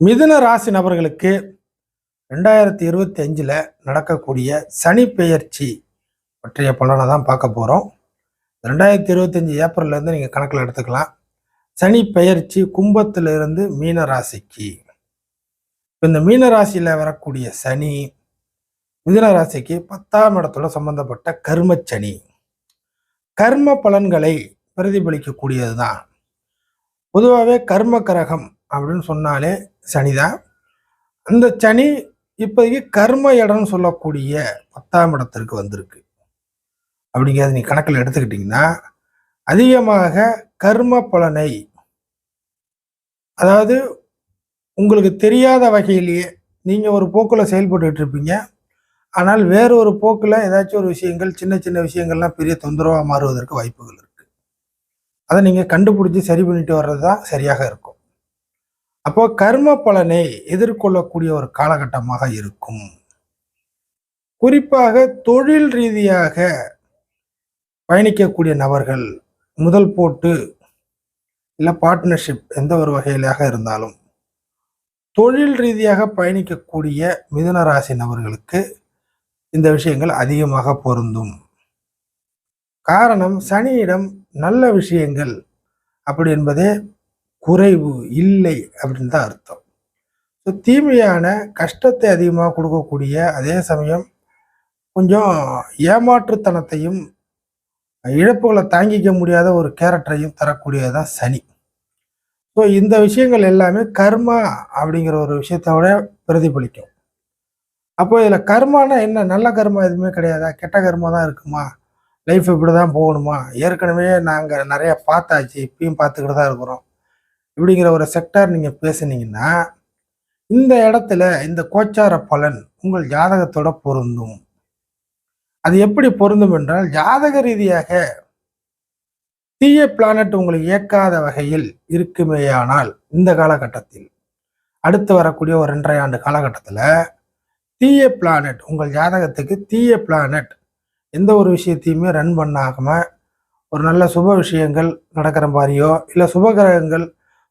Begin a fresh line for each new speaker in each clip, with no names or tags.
மிதுன ராசி நபர்களுக்கு ரெண்டாயிரத்தி இருபத்தி அஞ்சில் நடக்கக்கூடிய சனி பெயர்ச்சி பற்றிய பலனை தான் பார்க்க போகிறோம் ரெண்டாயிரத்தி இருபத்தஞ்சி ஏப்ரல்லேருந்து நீங்கள் கணக்கில் எடுத்துக்கலாம். சனி பெயர்ச்சி கும்பத்திலிருந்து மீன ராசிக்கு. இந்த மீன ராசியில் வரக்கூடிய சனி மிதுன ராசிக்கு பத்தாம் இடத்தோட சம்பந்தப்பட்ட கர்மச்சனி. கர்ம பலன்களை பிரதிபலிக்கக்கூடியது தான் பொதுவாகவே கர்ம கிரகம் அப்படின்னு சொன்னாலே சனிதான் அந்த சனி இப்போதைக்கு கர்ம இடம்னு சொல்லக்கூடிய பத்தாம் இடத்திற்கு வந்திருக்கு. அப்படிங்கிறத நீ கணக்கில் எடுத்துக்கிட்டிங்கன்னா அதிகமாக கர்ம பலனை அதாவது உங்களுக்கு தெரியாத வகையிலேயே நீங்கள் ஒரு போக்கில் செயல்பட்டுட்டு இருப்பீங்க. ஆனால் வேறு ஒரு போக்கில் ஏதாச்சும் ஒரு விஷயங்கள் சின்ன சின்ன விஷயங்கள்லாம் பெரிய தொந்தரவாக மாறுவதற்கு வாய்ப்புகள் இருக்குது அதை நீங்கள் கண்டுபிடிச்சி சரி பண்ணிட்டு வர்றது தான் சரியாக இருக்கும். அப்போ கர்ம பலனை எதிர்கொள்ளக்கூடிய ஒரு காலகட்டமாக இருக்கும். குறிப்பாக தொழில் ரீதியாக பயணிக்கக்கூடிய நபர்கள் முதல் போட்டு இல்லை பார்ட்னர்ஷிப் எந்த ஒரு வகையிலாக இருந்தாலும் தொழில் ரீதியாக பயணிக்கக்கூடிய மிதுன ராசி நபர்களுக்கு இந்த விஷயங்கள் அதிகமாக பொருந்தும். காரணம் சனியிடம் நல்ல விஷயங்கள் அப்படி என்பதே குறைவு இல்லை அப்படின்னு தான் அர்த்தம். ஸோ தீமையான கஷ்டத்தை அதிகமாக கொடுக்கக்கூடிய அதே சமயம் கொஞ்சம் ஏமாற்றுத்தனத்தையும் இழப்புகளை தாங்கிக்க முடியாத ஒரு கேரக்டரையும் தரக்கூடியதான் சனி. ஸோ இந்த விஷயங்கள் எல்லாமே கர்மா அப்படிங்கிற ஒரு விஷயத்தோட பிரதிபலிக்கும். அப்போ இதில் கர்மானா என்ன? நல்ல கர்மா எதுவுமே கிடையாதா? கெட்ட கர்மா தான் இருக்குமா? லைஃப் இப்படி தான் போகணுமா? ஏற்கனவே நாங்கள் நிறைய பார்த்தாச்சு இப்பயும் பார்த்துக்கிட்டு தான் இருக்கிறோம். இப்படிங்கிற ஒரு செக்டார் நீங்கள் பேசுனீங்கன்னா இந்த இடத்துல இந்த கோச்சார பலன் உங்கள் ஜாதகத்தோட பொருந்தும். அது எப்படி பொருந்தும் என்றால் ஜாதக ரீதியாக தீய பிளானட் உங்களை இயக்காத வகையில் இருக்குமேயானால் இந்த காலகட்டத்தில் அடுத்து வரக்கூடிய ஒரு ரெண்டரை ஆண்டு காலகட்டத்தில் தீய பிளானட் உங்கள் ஜாதகத்துக்கு தீய பிளானட் எந்த ஒரு விஷயத்தையுமே ரன் பண்ணாமல் ஒரு நல்ல சுப விஷயங்கள் நடக்கிற மாதிரியோ இல்லை சுபகிரகங்கள்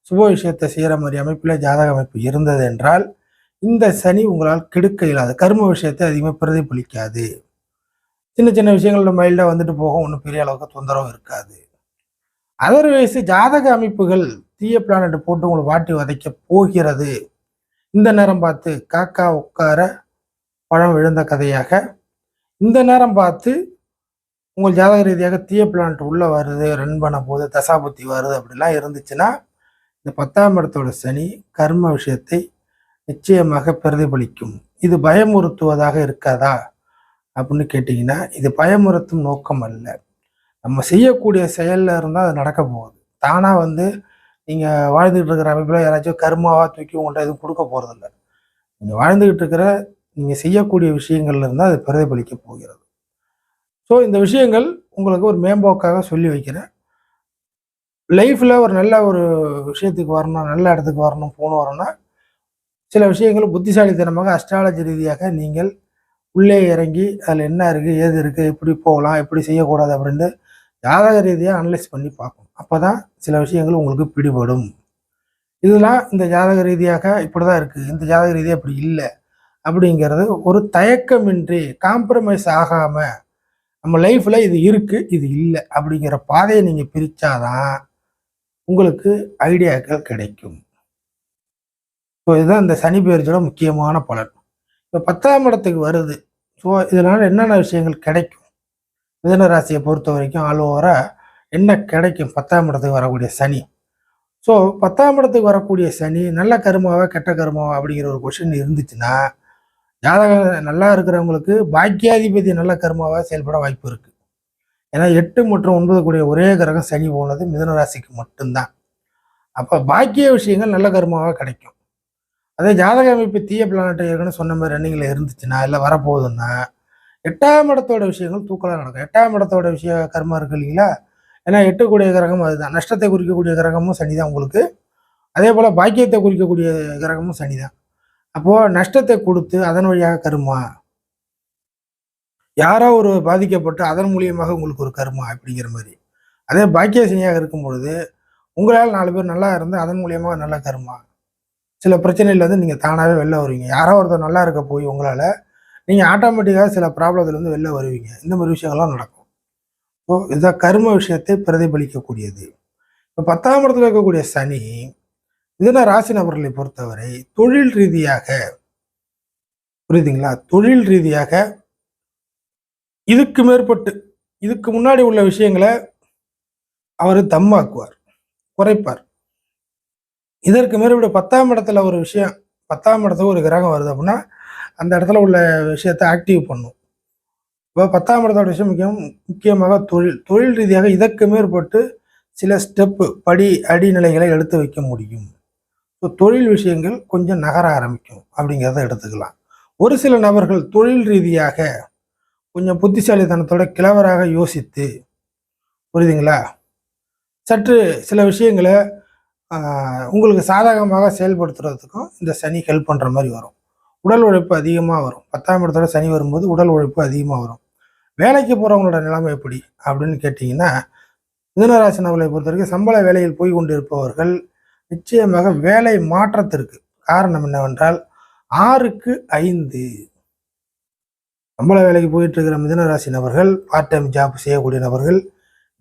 சுப விஷயத்தை செய்கிற மாதிரி அமைப்பில் ஜாதக அமைப்பு இருந்தது என்றால் இந்த சனி உங்களால் கெடுக்க இல்லாது கர்ம விஷயத்தை அதிகமாக பிரதிபலிக்காது. சின்ன சின்ன விஷயங்களில் மைல்டாக வந்துட்டு போகும். ஒன்றும் பெரிய அளவுக்கு தொந்தரவு இருக்காது. அதர்வைஸ் ஜாதக அமைப்புகள் தீய பிளானட் போட்டு உங்களை வாட்டி வதைக்க போகிறது. இந்த நேரம் பார்த்து காக்கா உட்கார பழம் விழுந்த கதையாக இந்த நேரம் பார்த்து உங்கள் ஜாதக ரீதியாக தீய பிளான்ட் உள்ளே வருது ரன் பண்ண போது தசாபுத்தி வருது அப்படிலாம் இருந்துச்சுன்னா இந்த பத்தாம் இடத்தோட சனி கர்ம விஷயத்தை நிச்சயமாக பிரதிபலிக்கும். இது பயமுறுத்துவதாக இருக்காதா? அப்படின்னு கேட்டிங்கன்னா இது பயமுறுத்தும் நோக்கம் அல்ல. நம்ம செய்யக்கூடிய செயலில் இருந்தால் அது நடக்க போகுது. தானாக வந்து நீங்கள் வாழ்ந்துகிட்டு இருக்கிற அமைப்பில் யாராச்சும் கர்மாவாக தூக்கி உங்கள்கிட்ட எதுவும் கொடுக்க போகிறதில்ல நீங்கள் வாழ்ந்துக்கிட்டு இருக்கிற நீங்கள் செய்யக்கூடிய விஷயங்கள்ல இருந்தால் அது பிரதிபலிக்க போகிறது. ஸோ இந்த விஷயங்கள் உங்களுக்கு ஒரு மேம்போக்காக சொல்லி வைக்கிறேன். லைஃப்பில் ஒரு நல்ல ஒரு விஷயத்துக்கு வரணும் நல்ல இடத்துக்கு வரணும் போகணும் வரணும்னா சில விஷயங்கள் புத்திசாலித்தனமாக அஸ்ட்ராலஜி ரீதியாக நீங்கள் உள்ளே இறங்கி அதில் என்ன இருக்குது ஏது இருக்குது எப்படி போகலாம் எப்படி செய்யக்கூடாது அப்படின்ட்டு ஜாதக ரீதியாக அனலைஸ் பண்ணி பார்க்கணும். அப்போ தான் சில விஷயங்கள் உங்களுக்கு பிடிபடும். இதெல்லாம் இந்த ஜாதக ரீதியாக இப்படி தான் இருக்குது இந்த ஜாதக ரீதியாக இப்படி இல்லை அப்படிங்கிறது ஒரு தயக்கமின்றி காம்ப்ரமைஸ் ஆகாமல் நம்ம லைஃப்பில் இது இருக்குது இது இல்லை அப்படிங்கிற பாதையை நீங்கள் பிரித்தாதான் உங்களுக்கு ஐடியாக்கள் கிடைக்கும். ஸோ இதுதான் இந்த சனி பெயர்ச்சியோட முக்கியமான பலன். இப்போ பத்தாம் இடத்துக்கு வருது. ஸோ இதனால் என்னென்ன விஷயங்கள் கிடைக்கும்? மிதன ராசியை பொறுத்த வரைக்கும் ஆல் ஓவராக என்ன கிடைக்கும்? பத்தாம் இடத்துக்கு வரக்கூடிய சனி. ஸோ பத்தாம் இடத்துக்கு வரக்கூடிய சனி நல்ல கருமாவா கெட்ட கருமாவா அப்படிங்கிற ஒரு கொஷின் இருந்துச்சுன்னா ஜாதகம் நல்லா இருக்கிறவங்களுக்கு பாக்கியாதிபதி நல்ல கருமாவாக செயல்பட வாய்ப்பு இருக்குது ஏன்னா எட்டு மற்றும் ஒன்பது கூடிய ஒரே கிரகம் சனி போனது மிதன ராசிக்கு மட்டும்தான். அப்போ பாக்கிய விஷயங்கள் நல்ல கருமாவாக கிடைக்கும். அதே ஜாதக அமைப்பு தீய பிளானட் ஏற்கனவே சொன்ன மாதிரி ரன்னிங்கில் இருந்துச்சுன்னா இல்லை வரப்போகுதுன்னா எட்டாம் இடத்தோட விஷயங்கள் தூக்கலாக நடக்கும். எட்டாம் இடத்தோட விஷய கர்மா இருக்கு இல்லைங்களா? ஏன்னா எட்டுக்கூடிய கிரகம் அதுதான். நஷ்டத்தை குறிக்கக்கூடிய கிரகமும் சனி தான் உங்களுக்கு. அதே போல் பாக்கியத்தை குறிக்கக்கூடிய கிரகமும் சனி தான் அப்போது நஷ்டத்தை கொடுத்து அதன் வழியாக கருமா யாரோ ஒரு பாதிக்கப்பட்டு அதன் மூலியமாக உங்களுக்கு ஒரு கருமா அப்படிங்கிற மாதிரி. அதே பாக்கியசனியாக இருக்கும் பொழுது உங்களால் நாலு பேர் நல்லா இருந்து அதன் மூலியமாக நல்ல கருமா. சில பிரச்சனையிலேருந்து நீங்கள் தானாகவே வெளில வருவீங்க. யாரோ ஒருத்தர் நல்லா இருக்க போய் உங்களால் நீங்கள் ஆட்டோமேட்டிக்காக சில ப்ராப்ளத்துலேருந்து வெளில வருவீங்க. இந்த மாதிரி விஷயங்கள்லாம் நடக்கும். ஸோ இதுதான் கர்ம விஷயத்தை பிரதிபலிக்கக்கூடியது. இப்போ பத்தாம் இடத்துல இருக்கக்கூடிய சனி இதுனா ராசி நபர்களை பொறுத்தவரை தொழில் ரீதியாக புரியுதுங்களா? தொழில் ரீதியாக இதுக்கு மேற்பட்டு இதுக்கு முன்னாடி உள்ள விஷயங்களை அவர் தம்மாக்குவார் குறைப்பார். இதற்கு மேற்பட்டு பத்தாம் இடத்துல ஒரு விஷயம் பத்தாம் இடத்துல ஒரு கிரகம் வருது அப்படின்னா அந்த இடத்துல உள்ள விஷயத்தை ஆக்டிவ் பண்ணும். இப்போ பத்தாம் இடத்தோட விஷயம் முக்கியம் முக்கியமாக தொழில் தொழில் ரீதியாக இதற்கு மேற்பட்டு சில ஸ்டெப்பு படி அடிநிலைகளை எடுத்து வைக்க முடியும். ஸோ தொழில் விஷயங்கள் கொஞ்சம் நகர ஆரம்பிக்கும் அப்படிங்கிறத எடுத்துக்கலாம். ஒரு சில நபர்கள் தொழில் ரீதியாக கொஞ்சம் புத்திசாலித்தனத்தோட கிளவராக யோசித்து புரியுதுங்களா? சற்று சில விஷயங்களை உங்களுக்கு சாதகமாக செயல்படுத்துறதுக்கும் இந்த சனி ஹெல்ப் பண்ணுற மாதிரி வரும். உடல் உழைப்பு அதிகமாக வரும். பத்தாம் இடத்தோட சனி வரும்போது உடல் உழைப்பு அதிகமாக வரும். வேலைக்கு போகிறவங்களோட நிலைமை எப்படி? அப்படின்னு கேட்டிங்கன்னா மிதனராசி நபர்களை பொறுத்த வரைக்கும் சம்பள வேலையில் போய் கொண்டிருப்பவர்கள் நிச்சயமாக வேலை மாற்றத்திற்கு காரணம் என்னவென்றால் ஆறுக்கு ஐந்து. சம்பள வேலைக்கு போயிட்டு இருக்கிற மிதனராசி நபர்கள் பார்ட் டைம் ஜாப் செய்யக்கூடிய நபர்கள்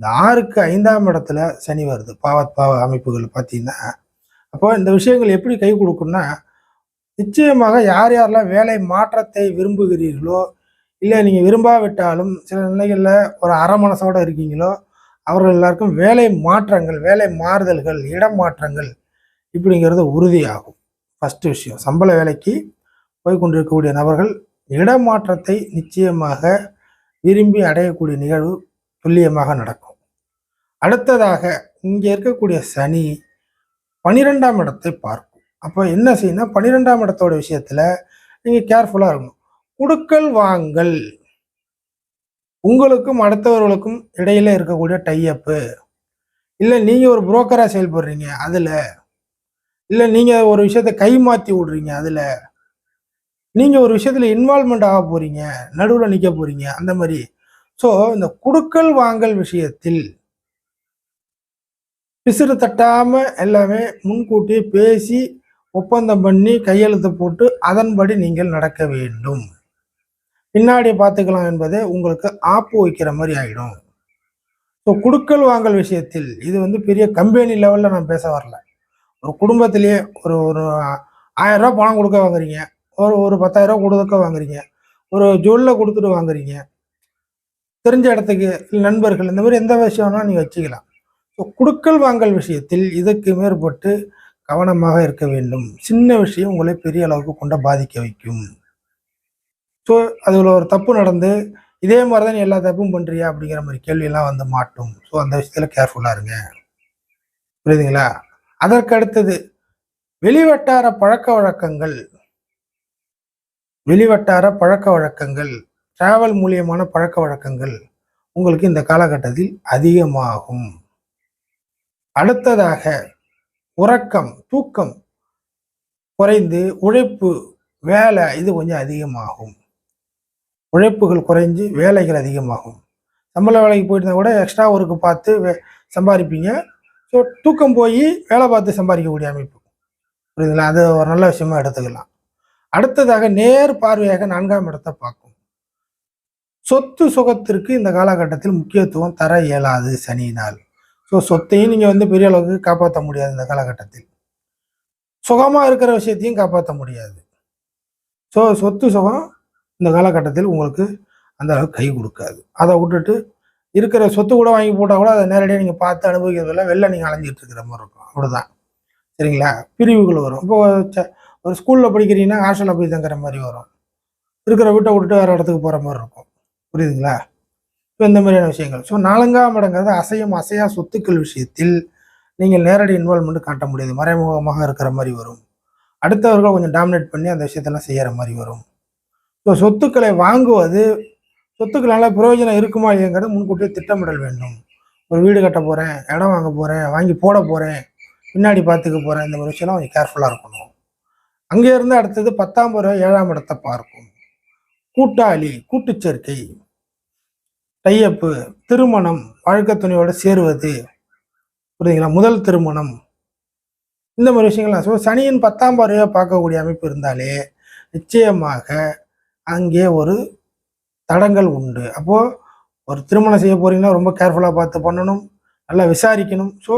இந்த ஆறுக்கு ஐந்தாம் இடத்துல சனி வருது. பாவத் பாவ அமைப்புகள் பார்த்தீங்கன்னா அப்போ இந்த விஷயங்கள் எப்படி கை கொடுக்கும்னா நிச்சயமாக யார் யாரெல்லாம் வேலை மாற்றத்தை விரும்புகிறீர்களோ இல்லை நீங்கள் விரும்பாவிட்டாலும் சில நிலைகளில் ஒரு அரை மனசோட இருக்கீங்களோ அவர்கள் எல்லாருக்கும் வேலை மாற்றங்கள் வேலை மாறுதல்கள் இடம் மாற்றங்கள் இப்படிங்கிறது உறுதியாகும். ஃபஸ்ட்டு விஷயம் சம்பள வேலைக்கு போய் கொண்டிருக்கக்கூடிய நபர்கள் இடமாற்றத்தை நிச்சயமாக விரும்பி அடையக்கூடிய நிகழ்வு துல்லியமாக நடக்கும். அடுத்ததாக இங்கே இருக்கக்கூடிய சனி பனிரெண்டாம் இடத்தை பார்க்கும். அப்போ என்ன செய்யணும் பன்னிரெண்டாம் இடத்தோட விஷயத்தில் நீங்கள் கேர்ஃபுல்லாக இருக்கணும். குடுக்கல் வாங்கல். உங்களுக்கும் அடுத்தவர்களுக்கும் இடையில இருக்கக்கூடிய டைஅப்பு இல்லை நீங்கள் ஒரு புரோக்கராக செயல்படுறீங்க அதில். இல்லை நீங்கள் ஒரு விஷயத்த கை மாற்றி விடுறீங்க அதில். நீங்கள் ஒரு விஷயத்தில் இன்வால்மெண்ட் ஆக போகிறீங்க நடுவில் நிற்க போகிறீங்க அந்த மாதிரி. ஸோ இந்த குடுக்கல் வாங்கல் விஷயத்தில் பிசுறு தட்டாமல் எல்லாமே முன்கூட்டி பேசி ஒப்பந்தம் பண்ணி கையெழுத்து போட்டு அதன்படி நீங்கள் நடக்க வேண்டும். பின்னாடி பார்த்துக்கலாம் என்பதை உங்களுக்கு ஆப்பு வைக்கிற மாதிரி ஆகிடும் ஸோ குடுக்கல் வாங்கல் விஷயத்தில் இது வந்து பெரிய கம்பெனி லெவலில் நான் பேச வரல. ஒரு குடும்பத்திலேயே ஒரு ஒரு ஆயிரம் ரூபா பணம் கொடுக்க வாங்குறீங்க. ஒரு ஒரு பத்தாயிரம் ரூபாய் கொடுக்க வாங்குறீங்க. ஒரு ஜூலில் கொடுத்துட்டு வாங்குறீங்க. தெரிஞ்ச இடத்துக்கு நண்பர்கள் இந்த மாதிரி எந்த விஷயம்னா நீங்கள் வச்சுக்கலாம். ஸோ குடுக்கல் வாங்கல் விஷயத்தில் இதற்கு மேற்பட்டு கவனமாக இருக்க வேண்டும். சின்ன விஷயம் உங்களை பெரிய அளவுக்கு கொண்ட பாதிக்க வைக்கும். ஸோ அதில் ஒரு தப்பு நடந்து இதே மாதிரி தான் நீ எல்லா தப்பும் பண்ணுறியா அப்படிங்கிற மாதிரி கேள்வியெல்லாம் வந்து மாட்டும். ஸோ அந்த விஷயத்தில் கேர்ஃபுல்லாக இருங்க. புரியுதுங்களா? அதற்கு அடுத்தது வெளிவட்டார பழக்க வழக்கங்கள் வெளிவட்டார பழக்க வழக்கங்கள் டிராவல் மூலியமான பழக்க வழக்கங்கள் உங்களுக்கு இந்த காலகட்டத்தில் அதிகமாகும். அடுத்ததாக உறக்கம் தூக்கம் குறைந்து உழைப்பு வேலை இது கொஞ்சம் அதிகமாகும். உழைப்புகள் குறைஞ்சு வேலைகள் அதிகமாகும். சம்பள வேலைக்கு போயிருந்தா கூட எக்ஸ்ட்ரா ஒர்க்கு பார்த்து வே- சம்பாதிப்பீங்க. ஸோ தூக்கம் போய் வேலை பார்த்து சம்பாதிக்கக்கூடிய அமைப்பு. புரியுதுங்களா? அது ஒரு நல்ல விஷயமா எடுத்துக்கலாம். அடுத்ததாக நேர் பார்வையாக நான்காம் இடத்தை பார்க்கும். சொத்து சுகத்திற்கு இந்த காலகட்டத்தில் முக்கியத்துவம் தர இயலாது சனியினால். ஸோ சொத்தையும் நீங்கள் வந்து பெரிய அளவுக்கு காப்பாற்ற முடியாது இந்த காலகட்டத்தில். சுகமாக இருக்கிற விஷயத்தையும் காப்பாற்ற முடியாது. ஸோ சொத்து சுகம் இந்த காலகட்டத்தில் உங்களுக்கு அந்த அளவுக்கு கை கொடுக்காது. அதை விட்டுட்டு இருக்கிற சொத்து கூட வாங்கி போட்டால் கூட அதை நேரடியாக நீங்கள் பார்த்து அனுபவிக்கிறதில்ல வெளில நீங்கள் அலைஞ்சிட்டு இருக்கிற மாதிரி இருக்கும். அவ்வளோதான் சரிங்களா? பிரிவுகள் வரும். இப்போ ச- ஒரு ஸ்கூலில் படிக்கிறீங்கன்னா ஹாஸ்டலில் போய் தங்குற மாதிரி வரும். இருக்கிற வீட்டை விட்டுட்டு வேறு இடத்துக்கு போகிற மாதிரி இருக்கும். புரியுதுங்களா? ஸோ இந்த மாதிரியான விஷயங்கள். ஸோ நான்காம் இடங்கிறது அசையும் அசையா சொத்துக்கள் விஷயத்தில் நீங்கள் நேரடி இன்வால்மெண்ட் காட்ட முடியாது. மறைமுகமாக இருக்கிற மாதிரி வரும். அடுத்தவர்கள் கொஞ்சம் டாமினேட் பண்ணி அந்த விஷயத்தெல்லாம் செய்கிற மாதிரி வரும். ஸோ சொத்துக்களை வாங்குவது சொத்துக்களால் பிரயோஜனம் இருக்குமா இல்லைங்கிறது முன்கூட்டியே திட்டமிடல் வேண்டும். ஒரு வீடு கட்ட போகிறேன் இடம் வாங்க போகிறேன் வாங்கி போட போகிறேன் பின்னாடி பார்த்துக்க போகிறேன் இந்த மாதிரி விஷயம்லாம் கொஞ்சம் கேர்ஃபுல்லாக இருக்கணும். அங்கே இருந்து அடுத்தது பத்தாம் பருவம் ஏழாம் இடத்தை பார்க்கும். கூட்டாளி கூட்டுச்சேர்க்கை டையப்பு திருமணம் வாழ்க்கை துணையோட சேருவது. புரியுதுங்களா? முதல் திருமணம். இந்த மாதிரி விஷயங்கள்லாம். ஸோ சனியின் பத்தாம் பார்வையாக பார்க்கக்கூடிய அமைப்பு இருந்தாலே நிச்சயமாக அங்கே ஒரு தடங்கள் உண்டு. அப்போது ஒரு திருமணம் செய்ய போகிறீங்கன்னா ரொம்ப கேர்ஃபுல்லாக பார்த்து பண்ணணும். நல்லா விசாரிக்கணும். ஸோ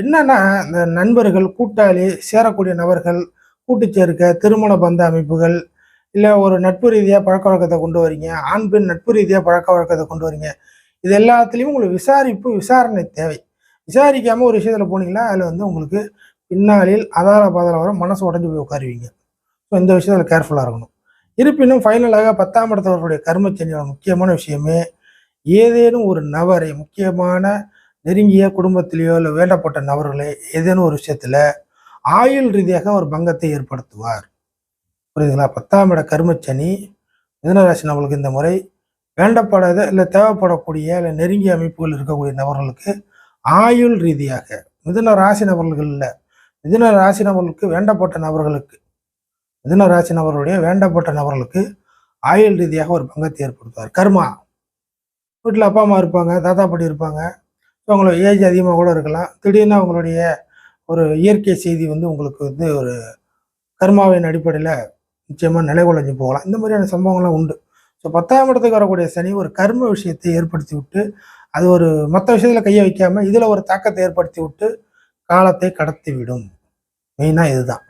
என்னன்னா இந்த நண்பர்கள் கூட்டாளி சேரக்கூடிய நபர்கள் கூட்டு சேர்க்க திருமண பந்த அமைப்புகள் இல்லை ஒரு நட்பு ரீதியாக பழக்க வழக்கத்தை கொண்டு வரீங்க ஆண் பெண் நட்பு ரீதியாக பழக்க வழக்கத்தை கொண்டு வரீங்க இது எல்லாத்துலேயும் உங்களுக்கு விசாரிப்பு விசாரணை தேவை. விசாரிக்காமல் ஒரு விஷயத்தில் போனீங்கன்னா அதில் வந்து உங்களுக்கு பின்னாளில் அதால பாதாள வர மனசு உடஞ்சி போய் உட்காருவீங்க. ஸோ இந்த விஷயத்தில் கேர்ஃபுல்லாக இருக்கணும். இருப்பினும் ஃபைனலாக பத்தாம் இடத்தவர்களுடைய கர்மச்சனியோட முக்கியமான விஷயமே ஏதேனும் ஒரு நபரை முக்கியமான நெருங்கிய குடும்பத்திலேயோ இல்லை வேண்டப்பட்ட நபர்களே ஏதேனும் ஒரு விஷயத்தில் ஆயுள் ரீதியாக ஒரு பங்கத்தை ஏற்படுத்துவார். புரியுதுங்களா? பத்தாம் இட கர்மச்சனி மிதனராசி நபர்களுக்கு இந்த முறை வேண்டப்படாத இல்லை தேவைப்படக்கூடிய இல்லை நெருங்கிய அமைப்புகள் இருக்கக்கூடிய நபர்களுக்கு ஆயுள் ரீதியாக மிதுன ராசி நபர்கள் இல்லை மிதுன ராசி நபர்களுக்கு வேண்டப்பட்ட நபர்களுக்கு மிதுன ராசி நபர்களுடைய வேண்டப்பட்ட நபர்களுக்கு ஆயுள் ரீதியாக ஒரு பங்கத்தை ஏற்படுத்துவார். கர்மா. வீட்டில் அப்பா அம்மா இருப்பாங்க தாத்தா பாட்டி இருப்பாங்க. அவங்களோட ஏஜ் அதிகமாக கூட இருக்கலாம். திடீர்னு அவங்களுடைய ஒரு இயற்கை செய்தி வந்து உங்களுக்கு வந்து ஒரு கர்மாவின் அடிப்படையில் நிச்சயமாக நிலைகுலைஞ்சு போகலாம். இந்த மாதிரியான சம்பவங்கள்லாம் உண்டு. ஸோ பத்தாம் இடத்துக்கு வரக்கூடிய சனி ஒரு கர்ம விஷயத்தை ஏற்படுத்தி விட்டு அது ஒரு மற்ற விஷயத்தில் கையை வைக்காமல் இதில் ஒரு தாக்கத்தை ஏற்படுத்தி விட்டு காலத்தை கடத்தி விடும் மெயினாக இதுதான்.